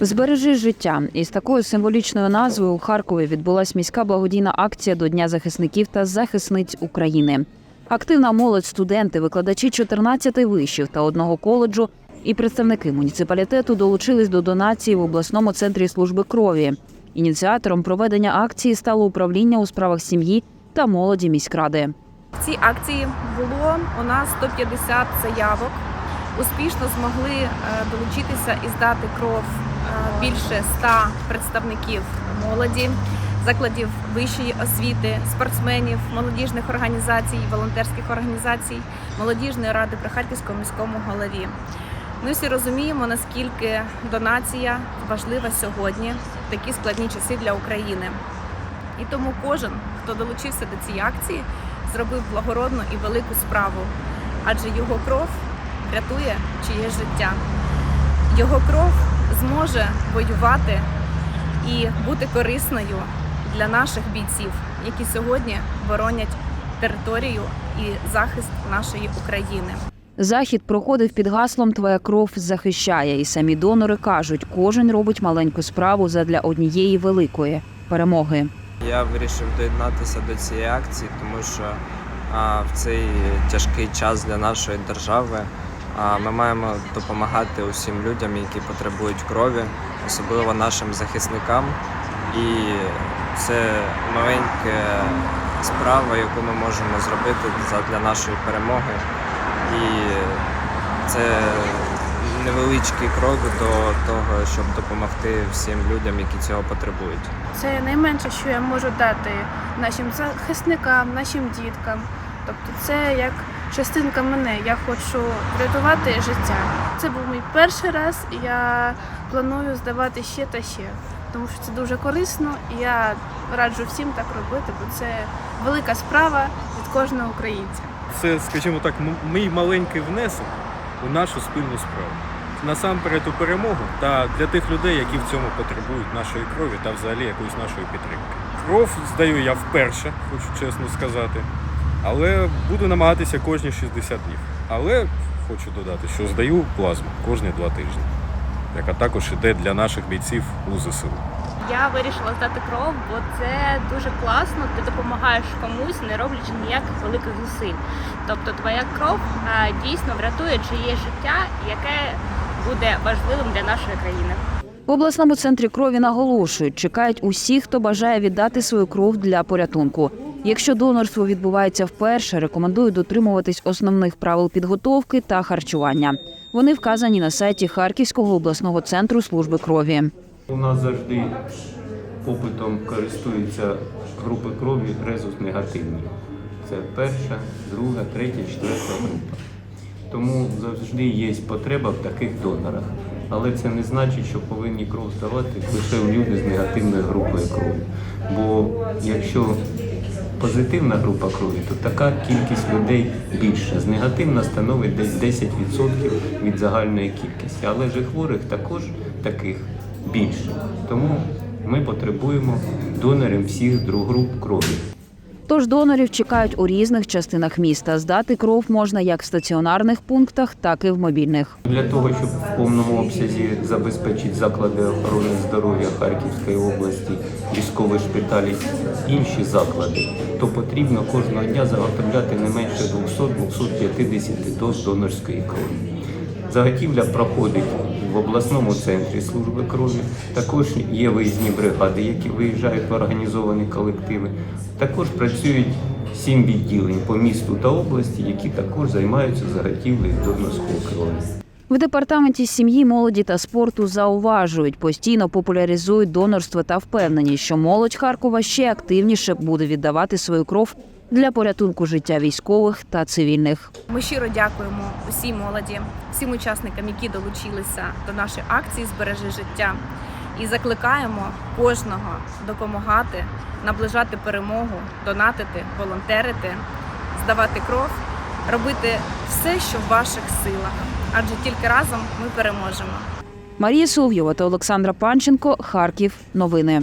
Збережи життя із такою символічною назвою у Харкові відбулась міська благодійна акція до Дня захисників та захисниць України. Активна молодь, студенти, викладачі 14 вишів та одного коледжу і представники муніципалітету долучились до донації в обласному центрі служби крові. Ініціатором проведення акції стало управління у справах сім'ї та молоді міськради. В цій акції було у нас 150 заявок. Успішно змогли е, долучитися і здати кров е, більше 100 представників молоді, закладів вищої освіти, спортсменів, молодіжних організацій, волонтерських організацій, молодіжної ради при Харківському міському голові. Ми всі розуміємо, наскільки донація важлива сьогодні в такі складні часи для України. І тому кожен, хто долучився до цієї акції, зробив благородну і велику справу, адже його кров врятує чиєсь життя. Його кров зможе воювати і бути корисною для наших бійців, які сьогодні боронять територію і захист нашої України. Захід проходив під гаслом Твоя кров захищає, і самі донори кажуть, кожен робить маленьку справу задля однієї великої перемоги. Я вирішив доєднатися до цієї акції, тому що а, в цей тяжкий час для нашої держави ми маємо допомагати усім людям, які потребують крові, особливо нашим захисникам. І це маленька справа, яку ми можемо зробити для нашої перемоги. І це невеличкий крок до того, щоб допомогти всім людям, які цього потребують. Це найменше, що я можу дати нашим захисникам, нашим діткам. Тобто це як частинка мене. Я хочу врятувати життя. Це був мій перший раз, і я планую здавати ще та ще. Тому що це дуже корисно, і я раджу всім так робити, бо це велика справа від кожного українця. Це, скажімо так, мій маленький внесок у нашу спільну справу. Насамперед у перемогу та для тих людей, які в цьому потребують нашої крові та взагалі якоїсь нашої підтримки. Кров здаю я вперше, хочу чесно сказати, але буду намагатися кожні 60 днів. Але хочу додати, що здаю плазму кожні два тижні, яка також іде для наших бійців у ЗСУ. Я вирішила здати кров, бо це дуже класно. Ти допомагаєш комусь, не роблячи ніяких великих зусиль. Тобто твоя кров а, дійсно врятує чиє життя, яке буде важливим для нашої країни. В обласному центрі крові наголошують, чекають усіх, хто бажає віддати свою кров для порятунку. Якщо донорство відбувається вперше, рекомендують дотримуватись основних правил підготовки та харчування. Вони вказані на сайті Харківського обласного центру служби крові. У нас завжди попитом користуються групи крові резус негативні. Це перша, друга, третя, четверта група. Тому завжди є потреба в таких донорах. Але це не значить, що повинні кров здавати лише у люди з негативною групою крові. Бо якщо позитивна група крові, то така кількість людей більша. З негативна становить десь 10% від загальної кількості. Але ж і хворих також таких більше. Тому ми потребуємо донорів всіх друг груп крові. Тож донорів чекають у різних частинах міста. Здати кров можна як в стаціонарних пунктах, так і в мобільних. Для того, щоб в повному обсязі забезпечити заклади охорони здоров'я Харківської області, військові шпиталі, інші заклади, то потрібно кожного дня заготовляти не менше 200-250 доз донорської крові. Заготівля проходить в обласному центрі служби крові. Також є виїзні бригади, які виїжджають в організовані колективи. Також працюють сім відділень по місту та області, які також займаються заготівлею донорської крові. В департаменті сім'ї, молоді та спорту зауважують, постійно популяризують донорство та впевнені, що молодь Харкова ще активніше буде віддавати свою кров для порятунку життя військових та цивільних. Ми щиро дякуємо усій молоді, всім учасникам, які долучилися до нашої акції Збережи життя. І закликаємо кожного допомагати, наближати перемогу, донатити, волонтерити, здавати кров, робити все, що в ваших силах. Адже тільки разом ми переможемо. Марія Соловйова та Олександра Панченко. Харків. Новини.